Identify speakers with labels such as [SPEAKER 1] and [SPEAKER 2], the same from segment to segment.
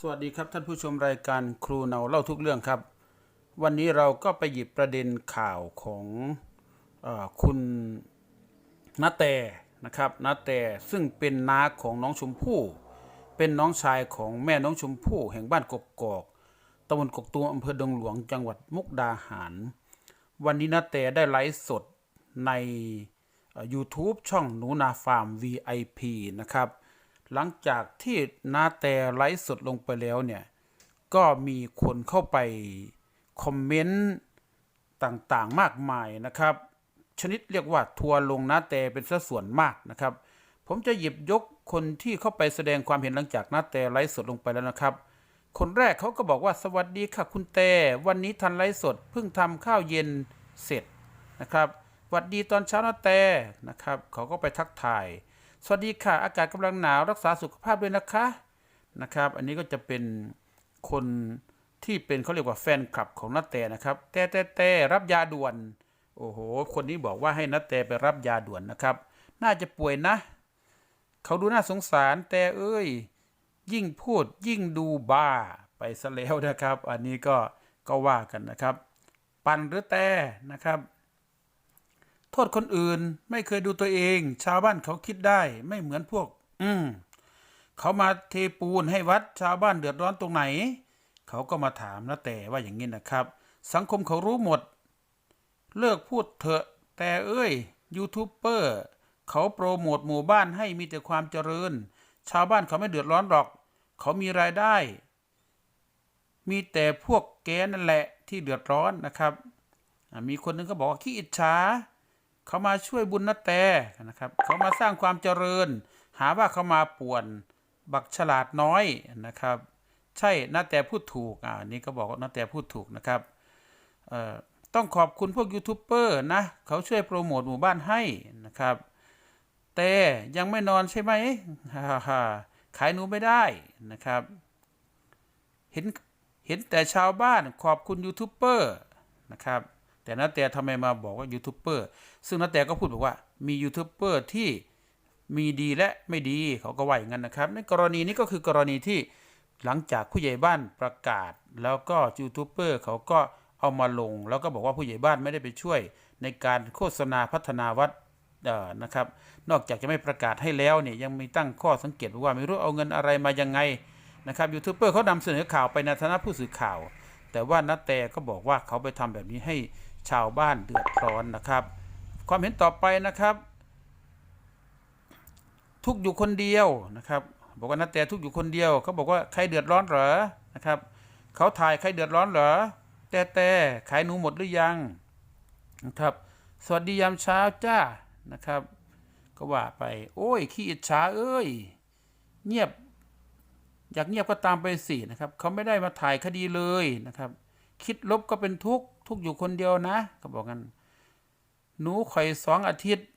[SPEAKER 1] สวัสดีครับท่านผู้ชมรายการครูเนาเล่าทุกเรื่องครับ วันนี้เราก็ไปหยิบประเด็นข่าวของอคุณนาแตนะครับนาแตซึ่งเป็นน้าของน้องชมพู่ เป็นน้องชายของแม่น้องชมพู่ แห่งบ้านกกกอกตำบลกกตูมอำเภอดงหลวงจังหวัดมุกดาหาร วันนี้นาแตได้ไลฟ์สดใน YouTube ช่องหนูนาฟาร์ม VIP นะครับ หลังจากที่นาแต่ไลฟ์สดลงไปแล้วเนี่ย ก็มีคนเข้าไปคอมเมนต์ต่างๆมากมายนะครับ ชนิดเรียกว่าทัวร์ลงนาแต่เป็นสัดส่วนมากนะครับ ผมจะหยิบยกคนที่เข้าไปแสดงความเห็นหลังจากนาแต่ไลฟ์สดลงไปแล้วนะครับ คนแรกเขาก็บอกว่าสวัสดีค่ะคุณแต่วันนี้ทันไลฟ์สดเพิ่งทำข้าวเย็นเสร็จนะครับสวัสดีตอนเช้านาแต่นะครับ เขาก็ไปทักทาย สวัสดีค่ะ อากาศกำลังหนาวรักษาสุขภาพด้วยนะคะนะครับ อันนี้ก็จะเป็นคนที่เป็นเขาเรียกว่าแฟนคลับของนัตแต่นะครับแต่แต่แต่รับยาด่วน โอ้โห คนนี้บอกว่าให้นัตแต่ไปรับยาด่วนนะครับ น่าจะป่วยนะ เขาดูน่าสงสารแต่เอ้ย ยิ่งพูดยิ่งดูบ้าไปซะแล้วนะครับ อันนี้ก็ก็ว่ากันนะครับ ปันหรือแต่นะครับ โทษคนอื่นไม่เคยดูตัวเอง ชาวบ้านเขาคิดได้ไม่เหมือนพวก อืมเขามาเทปูนให้วัดชาวบ้านเดือดร้อนตรงไหน เขาก็มาถามนะแต่ว่าอย่างนี้นะครับ สังคมเขารู้หมด เลิกพูดเถอะ แต่เอ้ยยูทูบเบอร์เขาโปรโมทหมู่บ้านให้มีแต่ความเจริญ ชาวบ้านเขาไม่เดือดร้อนหรอก เขามีรายได้ มีแต่พวกแกนั่นแหละที่เดือดร้อนนะครับ มีคนหนึงก็บอกว่าขี้อิจฉา เขามาช่วยบุญนาแตนะครับ เขามาสร้างความเจริญ หาว่าเขามาป่วนบักฉลาดน้อยนะครับ ใช่นาแต่พูดถูกอ่านี่ก็บอกว่านาแต่พูดถูกนะครับเอ่อต้องขอบคุณพวกยูทูบเบอร์นะเขาช่วยโปรโมทหมู่บ้านให้นะครับ แต่ยังไม่นอนใช่ไหมฮ่าฮ่าขายหนูไม่ได้นะครับ เห็นเห็นแต่ชาวบ้านขอบคุณยูทูบเบอร์นะครับ แต่นาแต่ทำไมมาบอกว่ายูทูบเบอร์ซึ่งนาแต่ก็พูดบอกว่ามียูทูบเบอร์ที่มีดีและไม่ดีเขาก็ว่าอย่างนั้นนะครับ ในกรณีนี้ก็คือกรณีที่หลังจากผู้ใหญ่บ้านประกาศ แล้วก็ยูทูบเบอร์เขาก็เอามาลง แล้วก็บอกว่าผู้ใหญ่บ้านไม่ได้ไปช่วย ในการโฆษณาพัฒนาวัดนะครับ นอกจากจะไม่ประกาศให้แล้วเนี่ยยังมีตั้งข้อสังเกตว่าไม่รู้เอาเงินอะไรมายังไงนะครับยูทูบเบอร์เขานำเสนอข่าวไปในฐานะผู้สื่อข่าว แต่ว่านัตแต่ก็บอกว่าเขาไปทำแบบนี้ให้ ชาวบ้านเดือดร้อนนะครับ ความเห็นต่อไปนะครับ ทุกอยู่คนเดียวนะครับ บอกว่านัตแต่ทุกอยู่คนเดียวเขาบอกว่าใครเดือดร้อนเหรอนะครับเขาถ่ายใครเดือดร้อนเหรอแต่แต่ขายหนูหมดหรือยังนะครับสวัสดียามเช้าจ้านะครับ ก็ว่าไป โอ้ยขี้อิจฉาเอ้ย เงียบ อยากเงียบก็ตามไปสินะครับเขาไม่ได้มาถ่ายคดีเลยนะครับ คิดลบก็เป็นทุกข์ ทุกอยู่คนเดียวนะก็บอกกัน หนูข่อยสองอาทิตย์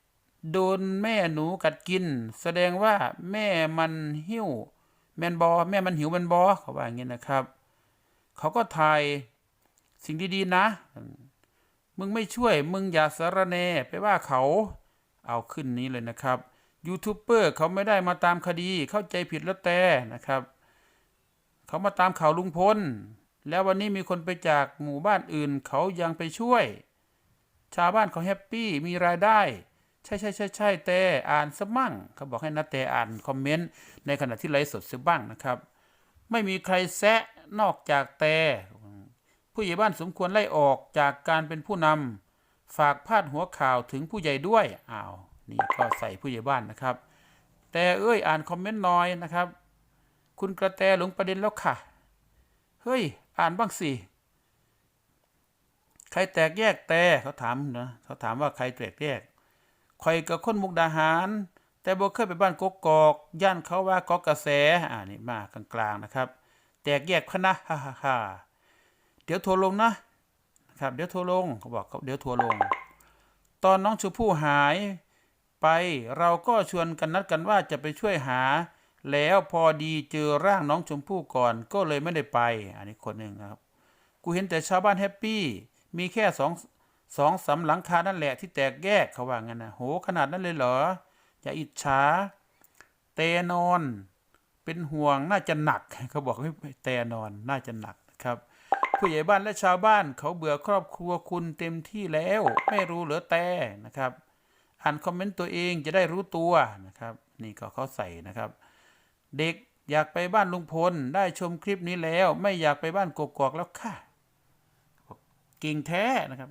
[SPEAKER 1] โดนแม่หนูกัดกิน แสดงว่าแม่มันหิวแมนบอแม่มันหิวแมนบอเขาว่าอย่างนี้นะครับ เขาก็ถ่ายสิ่งดีๆนะ มึงไม่ช่วยมึงอย่าสารแนไปว่าเขาเอาขึ้นนี้เลยนะครับยูทูบเบอร์เขาไม่ได้มาตามคดีเข้าใจผิดแล้วแต่นะครับ เขามาตามข่าวลุงพล แล้ววันนี้มีคนไปจากหมู่บ้านอื่นเขายังไปช่วย ชาวบ้านเขาแฮปปี้มีรายได้ ใช่ใช่ใช่ใช่แต่อ่านซะมั่งเขาบอกให้นะแต่อ่านคอมเมนต์ในขณะที่ไลฟ์สดซะบ้างนะครับ ไม่มีใครแซะนอกจากแต่ผู้ใหญ่บ้านสมควรไล่ออกจากการเป็นผู้นำฝากพาดหัวข่าวถึงผู้ใหญ่ด้วยอ้าวนี่ก็ใส่ผู้ใหญ่บ้านนะครับ แต่เอ้ยอ่านคอมเมนต์น้อยนะครับ คุณกระแตหลงประเด็นแล้วค่ะ เฮ้ย อ่านบ้างสิใครแตกแยกแต่เขาถามนะเขาถามว่าใครแตกแยกคอยกับคนมุกดาหาร แต่บ่เคยไปบ้านกกกอก ย่านเขาว่ากอกกระแสอ่านี่มากลางๆนะครับ แตกแยกคณะฮ่าฮ่าฮ่าเดี๋ยวทัวร์ลงนะครับ เดี๋ยวทัวร์ลงเขาบอกเขาเดี๋ยวทัวร์ลง ตอนน้องชมพู่หายไปเราก็ชวนกันนัดกันว่าจะไปช่วยหา แล้วพอดีเจอร่างน้องชมพู่ก่อนก็เลยไม่ได้ไป อันนี้คนหนึ่งครับ กูเห็นแต่ชาวบ้านแฮปปี้ มีแค่สองสองสามหลังคานั่นแหละที่แตกแยกเขาว่างั้นนะโหขนาดนั้นเลยเหรอ อย่าอิจฉา เตนอน เป็นห่วงน่าจะหนัก เขาบอกให้แต่นอนน่าจะหนักนะครับ ผู้ใหญ่บ้านและชาวบ้านเขาเบื่อครอบครัวคุณเต็มที่แล้ว ไม่รู้เหลือแต่นะครับ อ่านคอมเมนต์ตัวเองจะได้รู้ตัวนะครับ นี่ก็เขาใส่นะครับ เด็กอยากไปบ้านลุงพล ได้ชมคลิปนี้แล้ว ไม่อยากไปบ้านกกอกแล้วค่ะกเก่งแท้นะครับ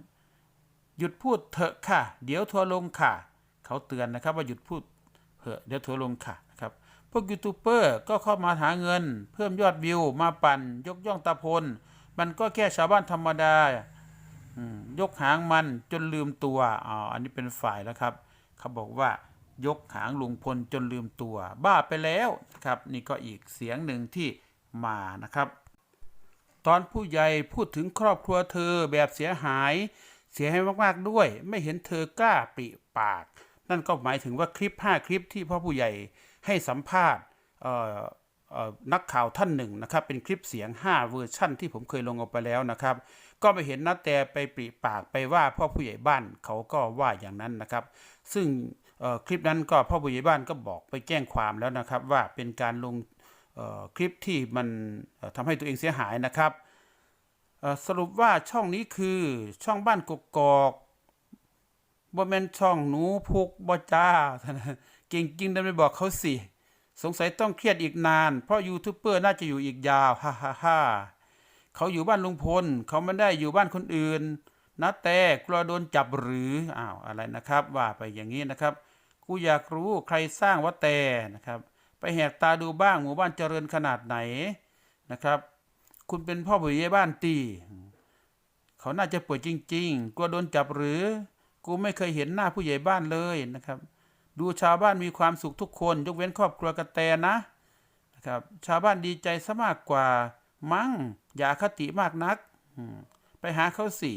[SPEAKER 1] หยุดพูดเถอะค่ะ เดี๋ยวทัวร์ลงค่ะ เขาเตือนนะครับ ว่าหยุดพูดเถอะเดี๋ยวทัวร์ลงค่ะนะครับ พวกยูทูบเบอร์ก็เข้ามาหาเงิน เพิ่มยอดวิวมาปั่น ยกย่องตาพล มันก็แค่ชาวบ้านธรรมดายกหางมันจนลืมตัวอ๋ออันนี้เป็นฝ่ายแล้วครับ เขาบอกว่า ยกหางลุงพลจนลืมตัว บ้าไปแล้วนะครับนี่ก็อีกเสียงหนึ่งที่มานะครับ ตอนผู้ใหญ่พูดถึงครอบครัวเธอแบบเสียหาย เสียให้มากๆด้วย ไม่เห็นเธอกล้าปริปาก นั่นก็หมายถึงว่าคลิป 5 คลิปที่พ่อผู้ใหญ่ให้สัมภาษณ์นักข่าวท่านหนึ่งนะครับ เป็นคลิปเสียง 5 เวอร์ชั่นที่ผมเคยลงเอาไปแล้วนะครับ ก็ไปเห็นนัดแต่ไปปริปากไปว่าพ่อผู้ใหญ่บ้านเขาก็ว่าอย่างนั้นนะครับ ซึ่ง คลิปนั้นก็พ่อผู้ใหญ่บ้านก็บอกไปแจ้งความแล้วนะครับ ว่าเป็นการลงเออคลิปที่มันเอ่อทำให้ตัวเองเสียหายนะครับ สรุปว่าช่องนี้คือช่องบ้านกกอกบ่แม่นช่องหนูพุกบ่จ้าเก่งจริงดันไปบอกเขาสิ สงสัยต้องเครียดอีกนาน เพราะยูทูบเบอร์น่าจะอยู่อีกยาวฮ่าฮ่าฮ่าเขาอยู่บ้านลุงพล เขาไม่ได้อยู่บ้านคนอื่น นะแต่กลัวโดนจับหรืออ้าวอะไรนะครับ ว่าไปอย่างนี้นะครับ กูอยากรู้ใครสร้างว่าแต่นะครับ ไปแหกตาดูบ้างหมู่บ้านเจริญขนาดไหนนะครับ คุณเป็นพ่อผู้ใหญ่บ้านตีเขาน่าจะป่วยจริง ๆกลัวโดนจับหรือ กูไม่เคยเห็นหน้าผู้ใหญ่บ้านเลยนะครับ ดูชาวบ้านมีความสุขทุกคน ยกเว้นครอบครัวกระแตนะนะครับ ชาวบ้านดีใจซะมากกว่า มั้งอย่าคติมากนัก ไปหาเขาสิ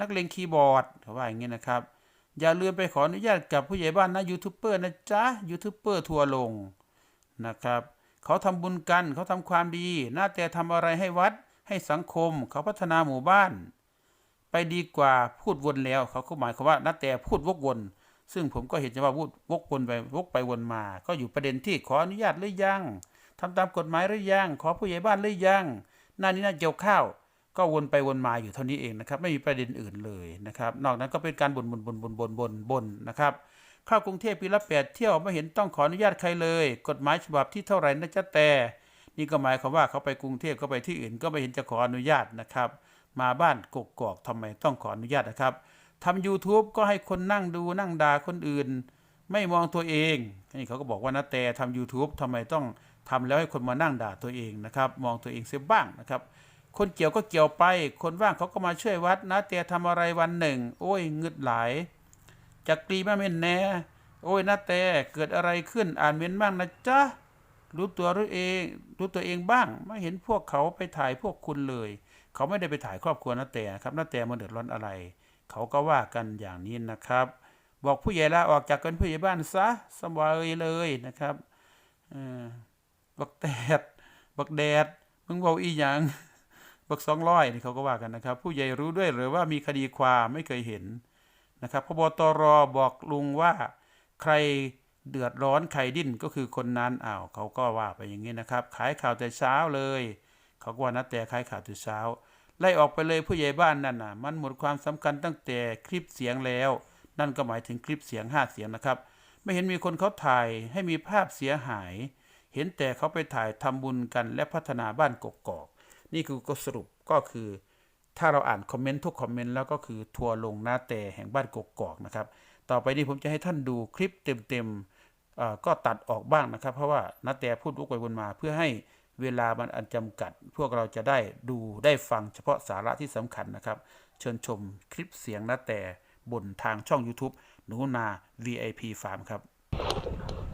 [SPEAKER 1] นักเลงคีย์บอร์ดเขาว่าอย่างนี้นะครับ อย่าลืมไปขออนุญาตกับผู้ใหญ่บ้านนะยูทูบเบอร์นะจ๊ะยูทูบเบอร์ทัวลงนะครับเขาทำบุญกันเขาทำความดีน่าแต่ทำอะไรให้วัดให้สังคม เขาพัฒนาหมู่บ้าน ไปดีกว่าพูดวนแล้ว เขาก็หมายความว่านาแต่พูดวกวน ซึ่งผมก็เห็นว่าพูดวกวนไปวกไปวนมา ก็อยู่ประเด็นที่ขออนุญาตหรือยังทำตามกฎหมายหรือยังขอผู้ใหญ่บ้านหรือยังหน้านี้น่าเกี่ยวข้าว ก็วนไปวนมาอยู่เท่านี้เองนะครับ ไม่มีประเด็นอื่นเลยนะครับ นอกนั้นก็เป็นการบ่นบ่นบ่นบ่นบ่นบ่นบ่นนะครับเข้ากรุงเทพปีละแปดเที่ยวไม่เห็นต้องขออนุญาตใครเลย กฎหมายฉบับที่เท่าไหร่นะจ๊ะแต่ นี่ก็หมายความว่าเขาไปกรุงเทพก็ไปที่อื่น ก็ไม่เห็นจะขออนุญาตนะครับ มาบ้านกกอกทำไมต้องขออนุญาตนะครับทำ YouTube ก็ให้คนนั่งดูนั่งด่าคนอื่น ไม่มองตัวเองนี่เขาก็บอกว่านะแต่ทำ YouTube ทำไมต้องทำแล้วให้คนมานั่งด่าตัวเองนะครับ มองตัวเองเสียบ้างนะครับ คนเกี่ยวก็เกี่ยวไป คนว่างเขาก็มาช่วยวัดนะแต่ทำอะไรวันหนึ่ง โอ้ยเงึดหลายจักรีมาเม่นแน่ โอ้ยนะแต่เกิดอะไรขึ้นอ่านเม้นบ้างนะจ๊ะรู้ตัวรู้เองรู้ตัวเองบ้าง ไม่เห็นพวกเขาไปถ่ายพวกคุณเลย เขาไม่ได้ไปถ่ายครอบครัวนาแต่นะครับนาแต่มันเดือดร้อนอะไร เขาก็ว่ากันอย่างนี้นะครับ บอกผู้ใหญ่ลาออกจากเป็นผู้ใหญ่บ้านซะสบายเลยนะครับอบักแดดบักแดดมึงบอกอีหยัง บักสองร้อยนี่เขาก็ว่ากันนะครับ ผู้ใหญ่รู้ด้วยหรือว่ามีคดีความไม่เคยเห็นนะครับพบตรบอกลุงว่าใครเดือดร้อนใครดิ้นก็คือคนนั้นอ้าวเขาก็ว่าไปอย่างนี้นะครับ ขายข่าวแต่เช้าเลย เขาก็ว่านัดแต่ขายข่าวแต่เช้า ไล่ออกไปเลยผู้ใหญ่บ้านนั่นน่ะ มันหมดความสำคัญตั้งแต่คลิปเสียงแล้ว นั่นก็หมายถึงคลิปเสียงห้าเสียงนะครับ ไม่เห็นมีคนเขาถ่ายให้มีภาพเสียหาย เห็นแต่เขาไปถ่ายทำบุญกันและพัฒนาบ้านกกอก นี่คือก็สรุปก็คือ ถ้าเราอ่านคอมเมนต์ทุกคอมเมนต์แล้วก็คือทัวร์ลงหน้าแต่แห่งบ้านกกอกนะครับ ต่อไปนี้ผมจะให้ท่านดูคลิปเต็มๆก็ตัดออกบ้างนะครับ เพราะว่านาแต่พูดวกไปวนมาเพื่อให้เวลามันอันจำกัด พวกเราจะได้ดูได้ฟังเฉพาะสาระที่สำคัญนะครับ เชิญชมคลิปเสียงนาแต่บนทางช่อง YouTube หนูนา VIP Farm ครับ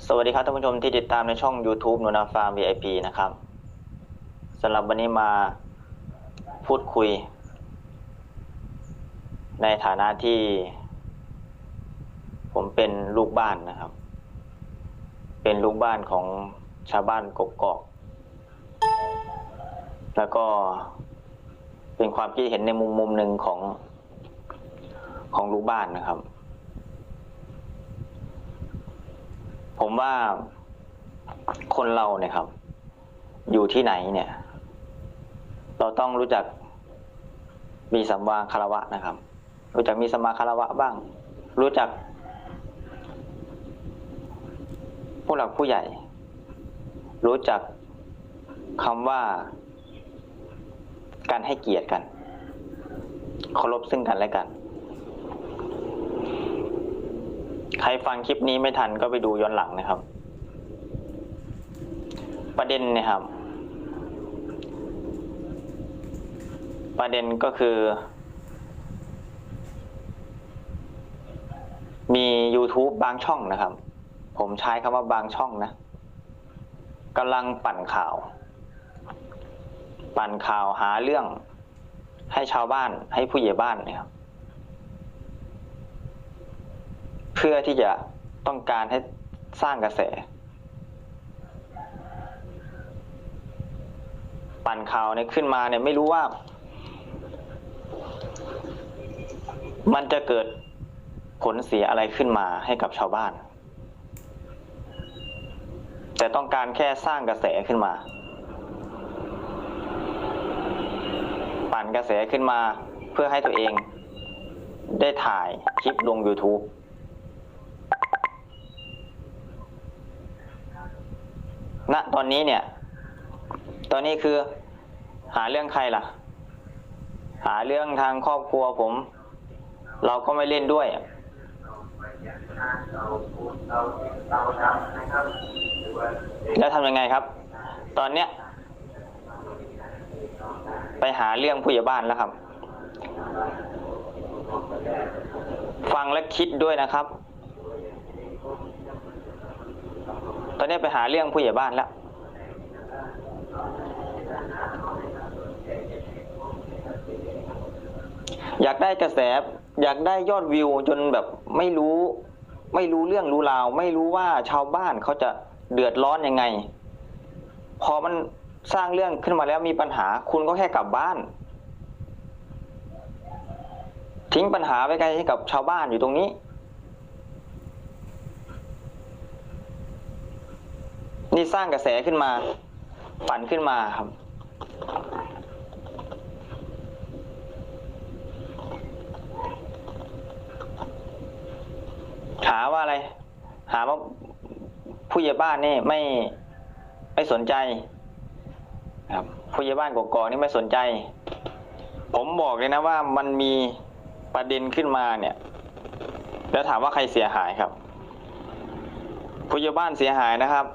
[SPEAKER 2] สวัสดีครับท่านผู้ชมที่ติดตามในช่อง YouTube หนูนาฟาร์ม VIP นะครับ สำหรับวันนี้มาพูดคุย ในฐานะที่ ผมเป็นลูกบ้านนะครับ เป็นลูกบ้านของชาวบ้านกกอก แล้วก็เป็นความคิดเห็นในมุมมุมหนึ่งของของลูกบ้านนะครับ ผมว่าคนเราเนี่ยครับ อยู่ที่ไหนเนี่ย เราต้องรู้จักมีสัมมาคารวะนะครับ รู้จักมีสมาคารวะบ้าง รู้จัก ผู้หลักผู้ใหญ่ รู้จักคำว่าการให้เกียรติกันเคารพซึ่งกันและกัน ใครฟังคลิปนี้ไม่ทันก็ไปดูย้อนหลังนะครับ ประเด็นนะครับ ประเด็นก็คือ มี YouTube บางช่องนะครับ ผมใช้คำว่าบางช่องนะกำลังปั่นข่าว ปั่นข่าวหาเรื่องให้ชาวบ้านให้ผู้ใหญ่บ้านเนะครับ เพื่อที่จะต้องการให้สร้างกระแส ปั่นข่าวเนี่ยขึ้นมาเนี่ยไม่รู้ว่า มันจะเกิดผลเสียอะไรขึ้นมาให้กับชาวบ้าน แต่ต้องการแค่สร้างกระแสขึ้นมา ปั่นกระแสขึ้นมาเพื่อให้ตัวเองได้ถ่ายคลิปลง YouTube ณตอนนี้เนี่ย ตอนนี้คือหาเรื่องใครล่ะ หาเรื่องทางครอบครัวผม เราก็ไม่เล่นด้วยแล้วทำยังไงครับ ตอนเนี้ย ไปหาเรื่องผู้ใหญ่บ้านแล้วครับ ฟังและคิดด้วยนะครับ ตอนนี้ไปหาเรื่องผู้ใหญ่บ้านแล้วอยากได้กระแส อยากได้ยอดวิวจนแบบไม่รู้ ไม่รู้เรื่องรู้ราว ไม่รู้ว่าชาวบ้านเขาจะเดือดร้อนยังไง พอมันสร้างเรื่องขึ้นมาแล้วมีปัญหา คุณก็แค่กลับบ้าน ทิ้งปัญหาไปไกลให้กับชาวบ้านอยู่ตรงนี้ นี่สร้างกระแสขึ้นมา ปั่นขึ้นมาครับ หาว่าอะไร หาว่าผู้ใหญ่บ้านนี่ไม่ไม่สนใจ ครับ ผู้ใหญ่บ้านกอกๆนี่ไม่สนใจ ผมบอกเลยนะว่ามันมีประเด็นขึ้นมาเนี่ย แล้วถามว่าใครเสียหายครับ ผู้ใหญ่บ้านเสียหายนะครับ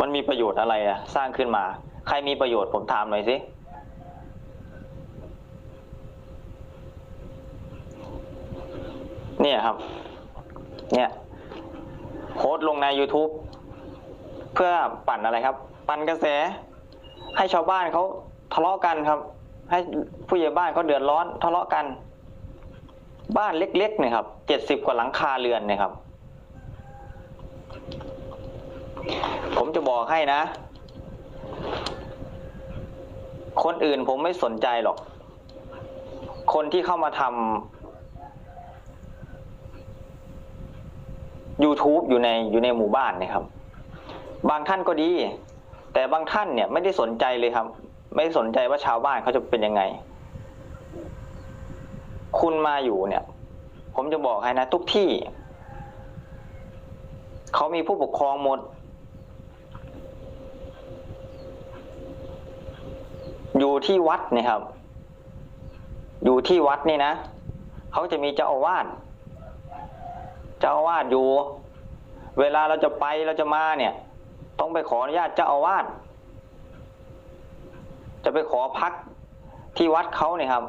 [SPEAKER 2] มันมีประโยชน์อะไรอะสร้างขึ้นมา ใครมีประโยชน์ผมถามหน่อยสิ เนี่ยครับ เนี่ยโพสต์ลงใน YouTube เพื่อปั่นอะไรครับ ปั่นกระแส ให้ชาวบ้านเขาทะเลาะกันครับ ให้ผู้ใหญ่บ้านเขาเดือดร้อนทะเลาะกัน บ้านเล็กๆเนี่ยครับเจ็ดสิบกว่าหลังคาเรือนเนี่ยครับ ผมจะบอกให้นะ คนอื่นผมไม่สนใจหรอก คนที่เข้ามาทำ YouTube อยู่ในอยู่ในหมู่บ้านนี่ยครับ บางท่านก็ดี แต่บางท่านเนี่ยไม่ได้สนใจเลยครับ ไม่สนใจว่าชาวบ้านเขาจะเป็นยังไง คุณมาอยู่เนี่ย ผมจะบอกให้นะ ทุกที่ เขามีผู้ปกครองหมด อยู่ที่วัดนี่ยครับ อยู่ที่วัดนี่นะ เขาจะมีเจ้าอาวาส เจ้าอาวาสอยู่ เวลาเราจะไปเราจะมาเนี่ย ต้องไปขออนุญาตเจ้าอาวาสจะไปขอพักที่วัดเขาเนี่ยครับ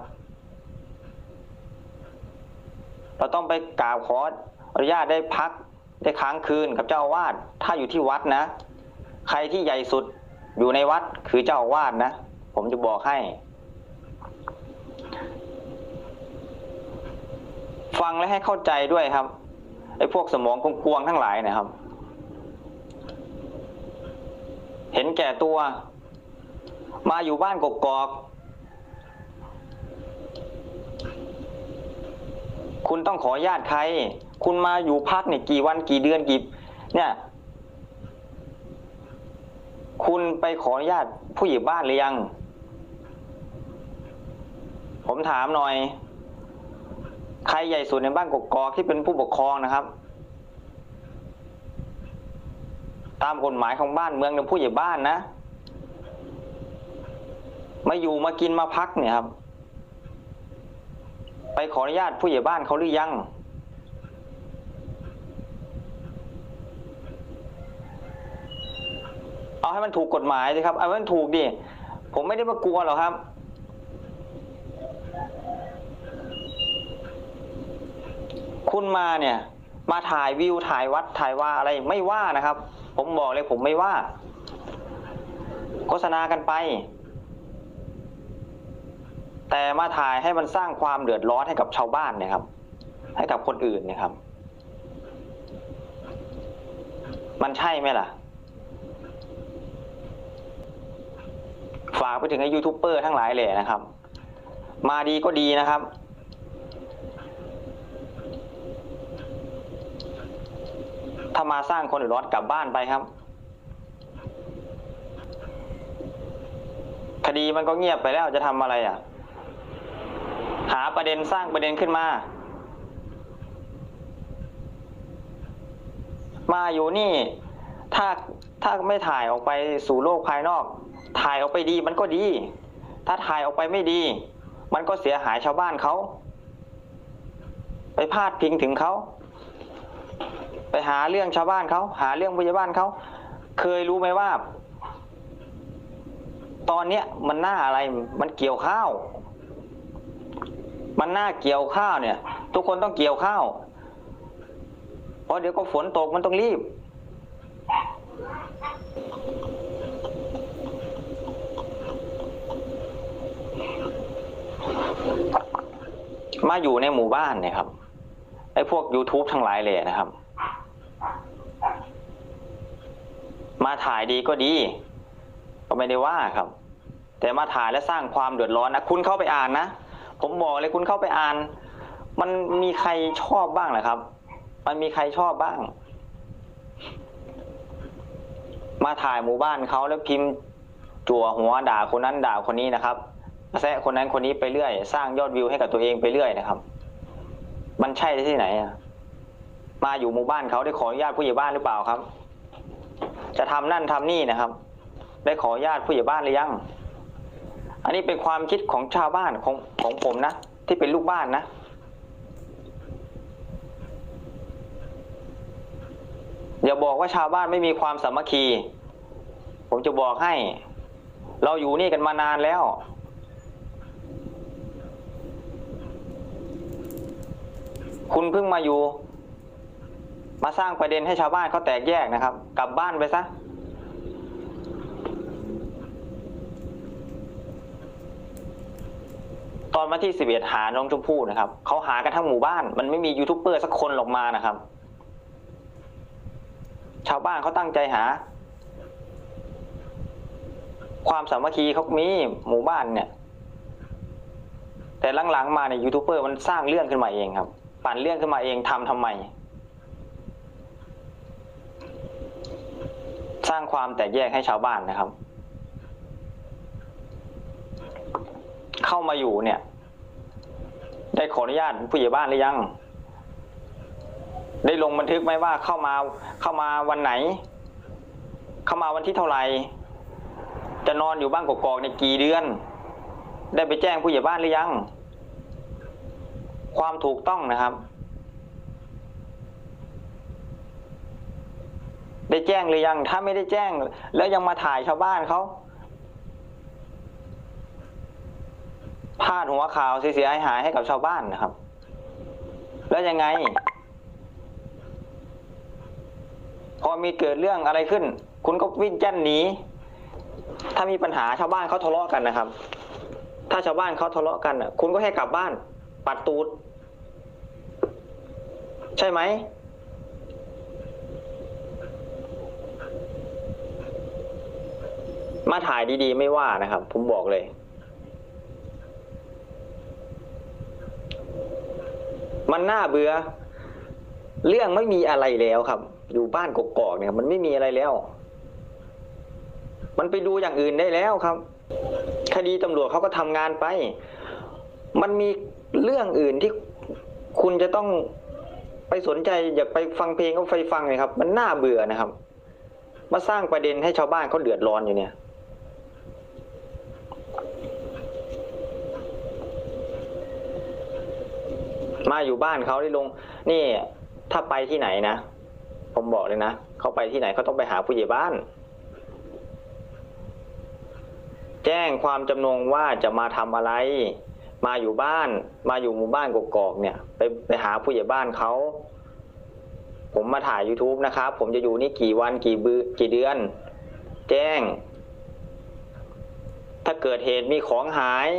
[SPEAKER 2] เราต้องไปกราบขออนุญาตได้พักได้ค้างคืนกับเจ้าอาวาสถ้าอยู่ที่วัดนะ ใครที่ใหญ่สุดอยู่ในวัดคือเจ้าอาวาสนะ ผมจะบอกให้ ฟังและให้เข้าใจด้วยครับ ไอ้พวกสมองกวงๆทั้งหลายเนะครับ เห็นแก่ตัว มาอยู่บ้านกกอกคุณต้องขอญาตใคร คุณมาอยู่พักเนี่ยกี่วันกี่เดือนกี่เนี่ย คุณไปขออนุญาตผู้ใหญ่บ้านหรือยัง ผมถามหน่อย ใครใหญ่สุดในบ้านกกอกที่เป็นผู้ปกครองนะครับ ตามกฎหมายของบ้านเมืองในผู้ใหญ่บ้านนะมาอยู่มากินมาพักเนี่ยครับ ไปขออนุญาตผู้ใหญ่บ้านเขาหรือยัง เอาให้มันถูกกฎหมายสิครับ เอาให้มันถูกดิ ผมไม่ได้มากลัวหรอกครับ คุณมาเนี่ยมาถ่ายวิวถ่ายวัดถ่ายว่าอะไรไม่ว่านะครับ ผมบอกเลยผมไม่ว่า โฆษณากันไป แต่มาถ่ายให้มันสร้างความเดือดร้อนให้กับชาวบ้านเนี่ยครับ ให้กับคนอื่นเนี่ยครับ มันใช่ไหมล่ะ ฝากไปถึงไอ้ยูทูบเบอร์ทั้งหลายเลยนะครับ มาดีก็ดีนะครับ ถ้ามาสร้างคนเดือร้อนกลับบ้านไปครับ คดีมันก็เงียบไปแล้วจะทำอะไรอะ หาประเด็นสร้างประเด็นขึ้นมา มาอยู่นี่ ถ้าถ้าไม่ถ่ายออกไปสู่โลกภายนอก ถ่ายออกไปดีมันก็ดี ถ้าถ่ายออกไปไม่ดี มันก็เสียหายชาวบ้านเขา ไปพาดพิงถึงเขา ไปหาเรื่องชาวบ้านเขาหาเรื่องผู้ใหญ่บ้านเขาเคยรู้ไหมว่า ตอนเนี้ยมันหน้าอะไรมันเกี่ยวข้าว มันหน้าเกี่ยวข้าวเนี่ย ทุกคนต้องเกี่ยวข้าวเพราะเดี๋ยวก็ฝนตกมันต้องรีบ มาอยู่ในหมู่บ้านเนี่ยครับไอ้พวก YouTube ทั้งหลายเลยนะครับ มาถ่ายดีก็ดี ก็ไม่ได้ว่าครับ แต่มาถ่ายและสร้างความเดือดร้อนนะคุณเข้าไปอ่านนะผมบอกเลยคุณเข้าไปอ่าน มันมีใครชอบบ้างเหรอครับ มันมีใครชอบบ้าง มาถ่ายหมู่บ้านเขาแล้วพิมพ์จั่วหัวด่าคนนั้นด่าคนนี้นะครับแซะคนนั้นคนนี้ไปเรื่อย สร้างยอดวิวให้กับตัวเองไปเรื่อยนะครับ มันใช่ที่ไหนอะมาอยู่หมู่บ้านเขาได้ขออนุญาตผู้ใหญ่บ้านหรือเปล่าครับ จะทำนั่นทำนี่นะครับ ได้ขออนุญาตผู้ใหญ่บ้านหรือยัง อันนี้เป็นความคิดของชาวบ้านของของผมนะ ที่เป็นลูกบ้านนะอย่าบอกว่าชาวบ้านไม่มีความสามัคคี ผมจะบอกให้ เราอยู่นี่กันมานานแล้ว คุณเพิ่งมาอยู่ มาสร้างประเด็นให้ชาวบ้านเขาแตกแยกนะครับ กลับบ้านไปซะตอนมาที่สิบเอ็ดหาน้องชมพู่นะครับเขาหากันทั้งหมู่บ้าน มันไม่มียูทูบเบอร์สักคนหรอกมานะครับ ชาวบ้านเขาตั้งใจหา ความสามัคคีเขามีหมู่บ้านเนี่ย แต่หลังๆมาเนี่ยยูทูบเบอร์มันสร้างเรื่องขึ้นมาเองครับ ปั่นเรื่องขึ้นมาเองทำทำไม ร้างความแตกแยกให้ชาวบ้านนะครับ เข้ามาอยู่เนี่ย ได้ขออนุญาตผู้ใหญ่บ้านหรือยัง ได้ลงบันทึกไหมว่าเข้ามาเข้ามาวันไหน เข้ามาวันที่เท่าไหร่จะนอนอยู่บ้านกกอกในกี่เดือน ได้ไปแจ้งผู้ใหญ่บ้านหรือยัง ความถูกต้องนะครับ ได้แจ้งหรือยัง ถ้าไม่ได้แจ้ง แล้วยังมาถ่ายชาวบ้านเขาพาดหัวข่าวเสียหายให้กับชาวบ้านนะครับ แล้วยังไง พอมีเกิดเรื่องอะไรขึ้น คุณก็วิ่งแจ้นหนีถ้ามีปัญหาชาวบ้านเขาทะเลาะกันนะครับ ถ้าชาวบ้านเขาทะเลาะกันคุณก็ให้กลับบ้าน ปัดตูด ใช่ไหม มาถ่ายดีๆ ไม่ว่านะครับ ผมบอกเลย มันน่าเบื่อ เรื่องไม่มีอะไรแล้วครับ อยู่บ้านกกอกเนี่ย มันไม่มีอะไรแล้ว มันไปดูอย่างอื่นได้แล้วครับ คดีตำรวจเขาก็ทำงานไป มันมีเรื่องอื่นที่คุณจะต้องไปสนใจอยากไปฟังเพลงก็ไปฟังเลยครับ มันน่าเบื่อนะครับ มาสร้างประเด็นให้ชาวบ้านเขาเดือดร้อนอยู่เนี่ย มาอยู่บ้านเขาได้ลง นี่ถ้าไปที่ไหนนะ ผมบอกเลยนะเขาไปที่ไหนเขาต้องไปหาผู้ใหญ่บ้าน แจ้งความจำนงว่าจะมาทำอะไร มาอยู่บ้าน มาอยู่หมู่บ้านกกอกเนี่ย ไปไปหาผู้ใหญ่บ้านเขาผมมาถ่าย YouTube นะครับ ผมจะอยู่นี่กี่วันกี่บือกี่เดือน แจ้ง ถ้าเกิดเหตุมีของหาย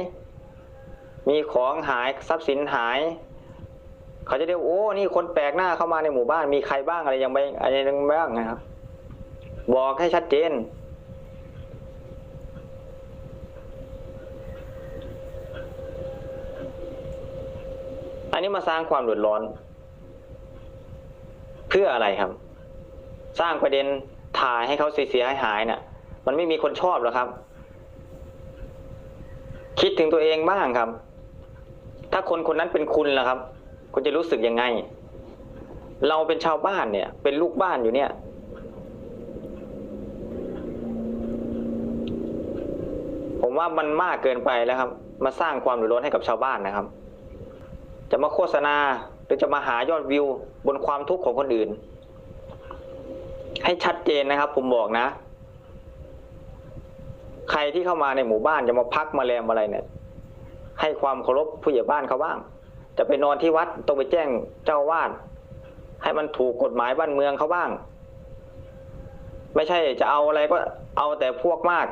[SPEAKER 2] มีของหายทรัพย์สินหาย เขาจะเรียกโอ้นี่คนแปลกหน้าเข้ามาในหมู่บ้านมีใครบ้างอะไรยังไม่อะไรยังบ้างนะครับ บอกให้ชัดเจน อันนี้มาสร้างความเดือดร้อน เพื่ออะไรครับ สร้างประเด็นถ่ายให้เขาเสียหายหายๆน่ะ มันไม่มีคนชอบหรอกครับ คิดถึงตัวเองบ้างครับ ถ้าคนคนนั้นเป็นคุณล่ะครับ คุณจะรู้สึกยังไง เราเป็นชาวบ้านเนี่ย เป็นลูกบ้านอยู่เนี่ย ผมว่ามันมากเกินไปแล้วครับ มาสร้างความเดือดร้อนให้กับชาวบ้านนะครับ จะมาโฆษณาหรือจะมาหายอดวิว บนความทุกข์ของคนอื่น ให้ชัดเจนนะครับ ผมบอกนะ ใครที่เข้ามาในหมู่บ้านจะมาพักมาแรมอะไรเนี่ย ให้ความเคารพผู้ใหญ่บ้านเขาบ้าง จะไปนอนที่วัดต้องไปแจ้งเจ้าวาดให้มันถูกกฎหมายบ้านเมืองเขาบ้าง ไม่ใช่จะเอาอะไรก็เอาแต่พวกมาก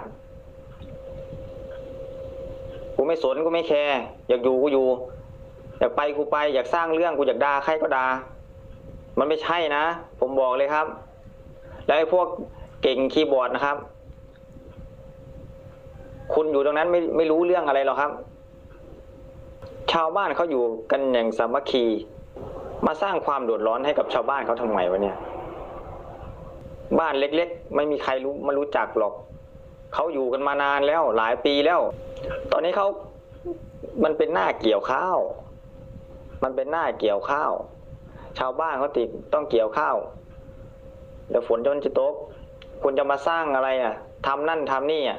[SPEAKER 2] กูไม่สนกูไม่แคร์อยากอยู่กูอยู่ อยากไปกูไป อยากสร้างเรื่องกูอยากด่าใครก็ด่ามันไม่ใช่นะ ผมบอกเลยครับ แล้วไอ้พวกเก่งคีย์บอร์ดนะครับ คุณอยู่ตรงนั้นไม่ไม่รู้เรื่องอะไรหรอกครับ ชาวบ้านเขาอยู่กันอย่างสามัคคี มาสร้างความเดือดร้อนให้กับชาวบ้านเขาทำไมวะเนี่ย บ้านเล็กๆ ไม่มีใครรู้มารู้จักหรอก เขาอยู่กันมานานแล้วหลายปีแล้ว ตอนนี้เขามันเป็นหน้าเกี่ยวข้าว มันเป็นหน้าเกี่ยวข้าว ชาวบ้านเขาติดต้องเกี่ยวข้าวเดี๋ยวฝนจนจะตกคุณจะมาสร้างอะไรอะทำนั่นทำนี่อะ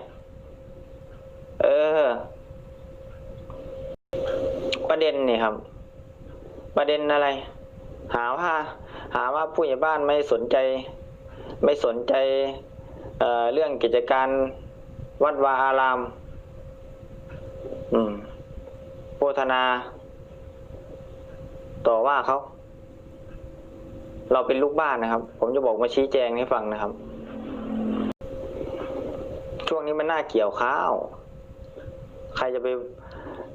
[SPEAKER 2] เออ ประเด็นนี่ครับ ประเด็นอะไร หาว่า หาว่าผู้ใหญ่บ้านไม่สนใจ ไม่สนใจเเรื่องกิจการวัดวาอาราม อืมโฆษณาต่อว่าเขา เราเป็นลูกบ้านนะครับ ผมจะบอกมาชี้แจงให้ฟังนะครับ ช่วงนี้มันน่าเกี่ยวข้าว ใครจะไป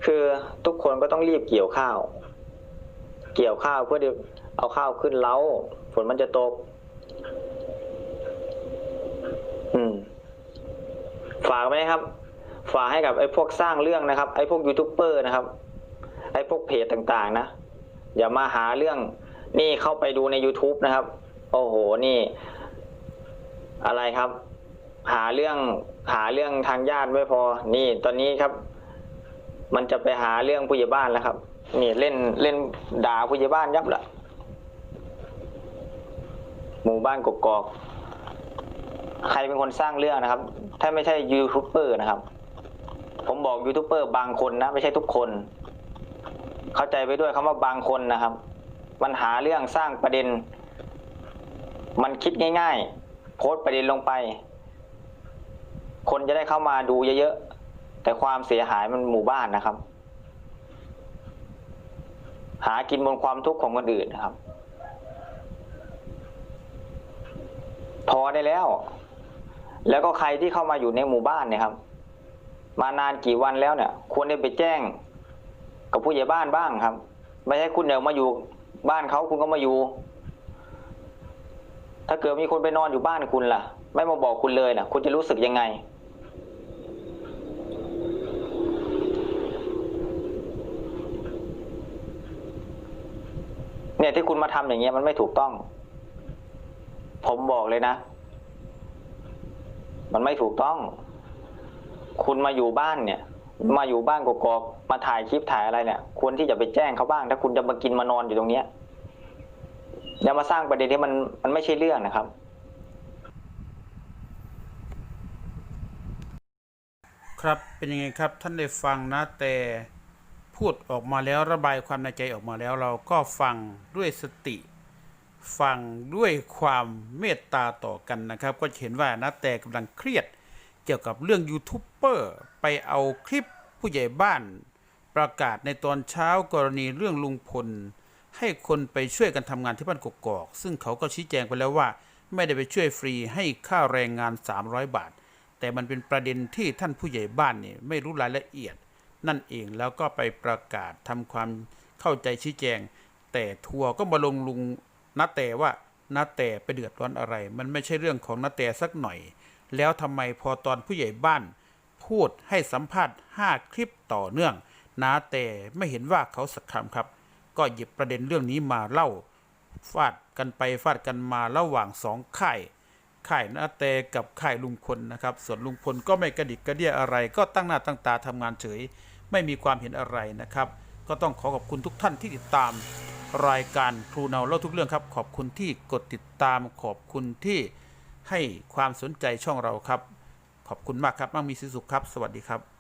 [SPEAKER 2] คือทุกคนก็ต้องรีบเกี่ยวข้าว เกี่ยวข้าวเพื่อเอาข้าวขึ้นเล้าฝนมันจะตก อืม ฝากไหมครับ ฝากให้กับไอ้พวกสร้างเรื่องนะครับ ไอ้พวกยูทูบเบอร์นะครับ ไอ้พวกเพจต่าง ๆ นะ อย่ามาหาเรื่อง นี่เข้าไปดูใน YouTube นะครับ โอ้โห นี่ อะไรครับ หาเรื่อง หาเรื่องทางญาติไม่พอ นี่ ตอนนี้ครับ มันจะไปหาเรื่องผู้ใหญ่บ้านแล้วครับนี่เล่นเล่นด่าผู้ใหญ่บ้านยับละหมู่บ้านกกอกใครเป็นคนสร้างเรื่องนะครับ ถ้าไม่ใช่ยูทูบเบอร์นะครับ ผมบอกยูทูบเบอร์บางคนนะ ไม่ใช่ทุกคน เข้าใจไปด้วยคำว่าบางคนนะครับ มันหาเรื่องสร้างประเด็น มันคิดง่าย ๆ โพสต์ประเด็นลงไป คนจะได้เข้ามาดูเยอะๆ แต่ความเสียหายมันหมู่บ้านนะครับ หากินบนความทุกข์ของคนอื่นนะครับ พอได้แล้ว แล้วก็ใครที่เข้ามาอยู่ในหมู่บ้านเนี่ยครับ มานานกี่วันแล้วเนี่ย ควรได้ไปแจ้ง กับผู้ใหญ่บ้านบ้างครับ ไม่ใช่คุณเดี๋ยวมาอยู่บ้านเขาคุณก็มาอยู่ ถ้าเกิดมีคนไปนอนอยู่บ้านคุณล่ะ ไม่มาบอกคุณเลยล่ะคุณจะรู้สึกยังไง เนี่ยที่คุณมาทำอย่างเงี้ยมันไม่ถูกต้อง ผมบอกเลยนะ มันไม่ถูกต้อง คุณมาอยู่บ้านเนี่ย มาอยู่บ้านกอกมาถ่ายคลิปถ่ายอะไรเนี่ยควรที่จะไปแจ้งเขาบ้าง ถ้าคุณจะมากินมานอนอยู่ตรงเนี้ยอย่ามาสร้างประเด็นที่มันมันไม่ใช่เรื่องนะครับ
[SPEAKER 1] ครับเป็นยังไงครับท่านได้ฟังนะแต่ พูดออกมาแล้วระบายความในใจออกมาแล้วเราก็ฟังด้วยสติ ฟังด้วยความเมตตาต่อกันนะครับ ก็เห็นว่านะแต่กำลังเครียดเกี่ยวกับเรื่องยูทูบเบอร์ไปเอาคลิปผู้ใหญ่บ้านประกาศในตอนเช้ากรณีเรื่องลุงพล ให้คนไปช่วยกันทำงานที่บ้านกกอก ซึ่งเขาก็ชี้แจงไปแล้วว่า ไม่ได้ไปช่วยฟรีให้ค่าแรงงาน 300 บาท แต่มันเป็นประเด็นที่ท่านผู้ใหญ่บ้านนี่ไม่รู้รายละเอียด นั่นเองแล้วก็ไปประกาศทำความเข้าใจชี้แจง แต่ทัวร์ก็มาลงลุงนาแต่ว่านาแต่ไปเดือดร้อนอะไร มันไม่ใช่เรื่องของนาแต่สักหน่อย แล้วทำไมพอตอนผู้ใหญ่บ้าน พูดให้สัมภาษณ์ 5 คลิปต่อเนื่องนาแต่ไม่เห็นว่าเขาสักคำครับ ก็หยิบประเด็นเรื่องนี้มาเล่า ฟาดกันไปฟาดกันมาระหว่างสองค่าย ค่ายนาเตกับค่ายลุงพลนะครับ ส่วนลุงพลก็ไม่กระดิกกระเดียอะไร ก็ตั้งหน้าตั้งตาทำงานเฉย ไม่มีความเห็นอะไรนะครับ ก็ต้องขอขอบคุณทุกท่านที่ติดตามรายการครูเนาเล่าทุกเรื่องครับ ขอบคุณที่กดติดตามขอบคุณที่ให้ความสนใจช่องเราครับ ขอบคุณมากครับมั่งมีสีสุขครับ สวัสดีครับ